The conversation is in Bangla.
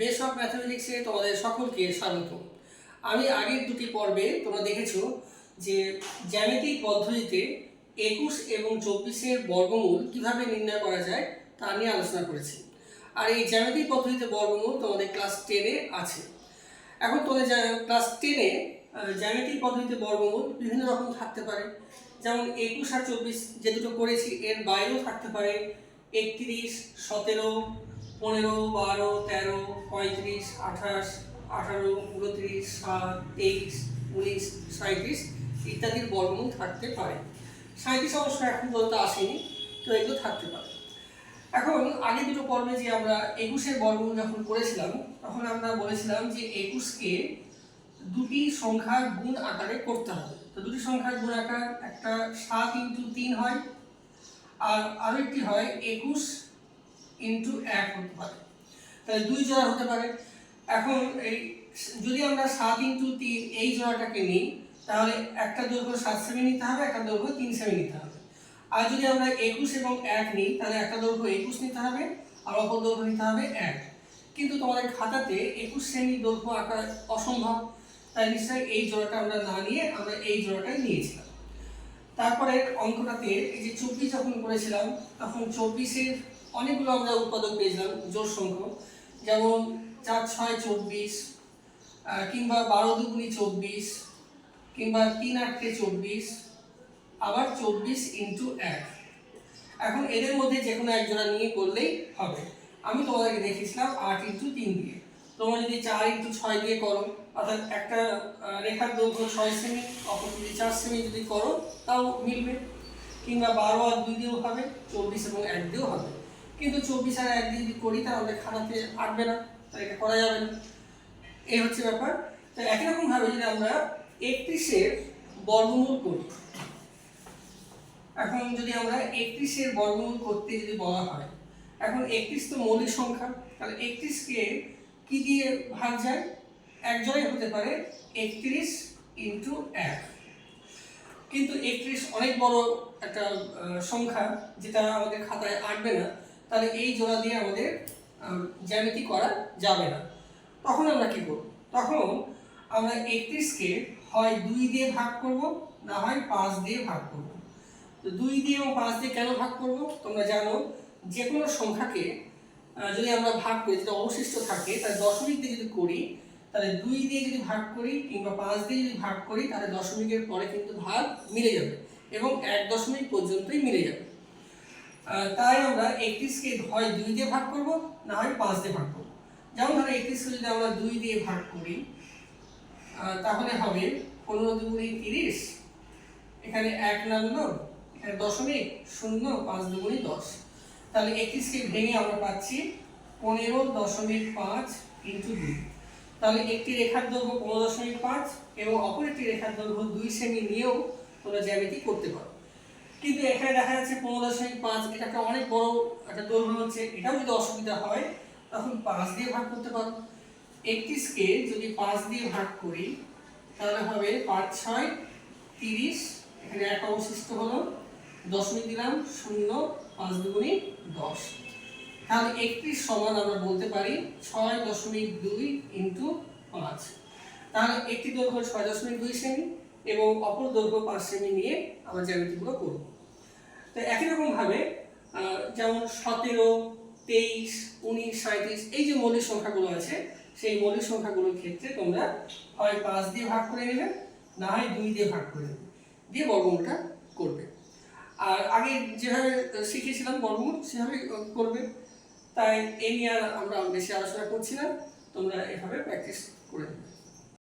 বেস অফ ম্যাথমেটিক্সে তোমাদের সকলকে স্বাগত। আমি আগের দুটি পর্বে তোমরা দেখেছ যে জ্যামিতিক পদ্ধতিতে একুশ এবং চব্বিশের বর্গমূল কীভাবে নির্ণয় করা যায় তা নিয়ে আলোচনা করেছি। আর এই জ্যামিতিক পদ্ধতিতে বর্গমূল তোমাদের ক্লাস টেনে আছে। এখন তোমাদের ক্লাস টেনে জ্যামিতিক পদ্ধতিতে বর্গমূল বিভিন্ন রকম থাকতে পারে। যেমন একুশ আর চব্বিশ যে দুটো করেছি, এর বাইরেও থাকতে পারে একত্রিশ, সতেরো পনেরো, বারো, তেরো, পঁয়ত্রিশ, আঠাশ, আঠারো, উনত্রিশ, সাত, তেইশ, উনিশ সাঁত্রিশ ইত্যাদির বর্গমূল থাকতে পারে। সাঁত্রিশ অবশ্য এখন পর্যন্ত আসেনি, তো এগুলো থাকতে পারে। এখন আগে দুটো পর্বে যে আমরা একুশের বর্গমূল যখন করেছিলাম, তখন আমরা বলেছিলাম যে একুশকে দুটি সংখ্যার গুণ আকারে করতে হবে। তো দুটি সংখ্যার গুণ আকার একটা সাত ইন্টু তিন হয়, আর আরেকটি হয় একুশ ইন্টু এক হতে পারে। তাহলে দুই জোড়া হতে পারে। এখন এই যদি আমরা সাত ইন্টু তিন এই জোড়াটাকে নিই, তাহলে একটা দৈর্ঘ্য সাত সেমি নিতে হবে, একটা দৈর্ঘ্য তিন সেমি নিতে হবে। আর যদি আমরা একুশ এবং এক নিই, তাহলে একটা দৈর্ঘ্য একুশ নিতে হবে, আর অপর দৈর্ঘ্য নিতে হবে এক। কিন্তু তোমাদের খাতাতে একুশ সেমি দৈর্ঘ্য আঁকা অসম্ভব। তাই নিশ্চয়ই এই জোড়াটা আমরা না নিয়ে আমরা এই জোড়াটাই নিয়েছিলাম। তারপরে অঙ্কটাতে এই যে চব্বিশ যখন করেছিলাম, তখন চব্বিশের অনেকগুলো আমরা উৎপাদক পেয়েছিলাম জোর সংখ্যক। যেমন চার, ছয়, চব্বিশ কিংবা বারো, দুগুনি, চব্বিশ, কিংবা তিন, আটকে চব্বিশ, আবার চব্বিশ ইন্টু এক। এখন এদের মধ্যে যে কোনো এক জোড়া নিয়ে করলেই হবে। আমি তোমাদেরকে দেখেছিলাম আট ইন্টু তিন দিয়ে। তোমরা যদি চার ইন্টু ছয় দিয়ে করো, অর্থাৎ একটা রেখার দৈর্ঘ্য ছয় সেমি অপর যদি চার সেমি যদি করো, তাও মিলবে। কিংবা বারো আর দুই দিয়েও হবে, চব্বিশ এবং এক দিয়েও হবে। কিন্তু চব্বিশ আর এক যদি করি, তাহলে খাতাতে আটবে না। তাই এটা করা যাবে না। এই হচ্ছে ব্যাপার। তো একই রকম ভাবে যদি আমরা একত্রিশের বর্গমূল করি, এখন যদি আমরা একত্রিশের বর্গমূল করতে যদি বলা হয়, এখন একত্রিশ তো মৌলিক সংখ্যা, তাহলে একত্রিশকে কি দিয়ে ভাগ যায়? এক জয় হতে পারে একত্রিশ ইন্টু এক। কিন্তু একত্রিশ অনেক বড় একটা সংখ্যা, যেটা আমাদের খাতায় আঁটবে না। তাহলে এই জোড়া দিয়ে আমাদের জ্যামিতি করা যাবে না। তখন আমরা কি করব? তখন আমরা একত্রিশকে হয় দুই দিয়ে ভাগ করব, না হয় পাঁচ দিয়ে ভাগ করব। তো দুই দিয়ে এবং পাঁচ দিয়ে কেন ভাগ করব? তোমরা জানো যে কোনো সংখ্যাকে যদি আমরা ভাগ করি যেটা অবশিষ্ট থাকে তার দশমিক দিয়ে যদি করি, তাহলে দুই দিয়ে যদি ভাগ করি কিংবা পাঁচ দিয়ে যদি ভাগ করি, তাহলে দশমিকের পরে কিন্তু ভাগ মিলে যাবে এবং এক দশমিক পর্যন্তই মিলে যাবে। তাই আমরা একত্রিশকে হয় দুই দিয়ে ভাগ করব, না হয় পাঁচ দিয়ে ভাগ করব। যেমন ধরো একত্রিশকে যদি আমরা দুই দিয়ে ভাগ করি তাহলে হবে পনেরো দুগুণি তিরিশ, এখানে এক নামলো, এখানে দশমিক শূন্য পাঁচ দুগুণি দশ। তাহলে একত্রিশকে ভেঙে আমরা পাচ্ছি পনেরো দশমিক পাঁচ ইন্টু দুই। তাহলে একটি রেখার দৈর্ঘ্য পনেরো দশমিক পাঁচ এবং অপর একটি রেখার দৈর্ঘ্য দুই সেমি নিয়েও তোমরা জ্যামিতি করতে পারো। কিন্তু এখানে দেখা যাচ্ছে পনেরো দশমিক পাঁচ এটা একটা অনেক বড় একটা দৈর্ঘ্য হচ্ছে, এটাও যদি অসুবিধা হয়, তখন পাঁচ দিয়ে ভাগ করতে পারো। একত্রিশকে যদি পাঁচ দিয়ে ভাগ করি, তাহলে হবে পাঁচ, ছয়, তিরিশ, এখানে এক অবশিষ্ট হলো, দশমিক দিলাম শূন্য, পাঁচ দুগুণি দশ। তাহলে একত্রিশ সমান আমরা বলতে পারি ছয় দশমিক দুই ইন্টু পাঁচ। তাহলে একটি দৈর্ঘ্য ছয় দশমিক দুই সেমি এবং অপর দৈর্ঘ্য পাঁচ সেমি নিয়ে আমরা জ্যামিতিগুলো করব। তো একই রকমভাবে যেমন সতেরো, তেইশ, উনিশ সাঁত্রিশ এই যে মৌলিক সংখ্যাগুলো আছে, সেই মৌলিক সংখ্যাগুলোর ক্ষেত্রে তোমরা হয় পাঁচ দিয়ে ভাগ করে নেবে, না হয় দুই দিয়ে ভাগ করে নেবে, দিয়ে বর্গমূলটা করবে। আর আগে যেভাবে শিখেছিলাম বর্গমূল সেভাবে করবে। তাই এই নিয়ে আর আমরা বেশি আলোচনা করছি না, তোমরা এভাবে প্র্যাকটিস করে নেবে।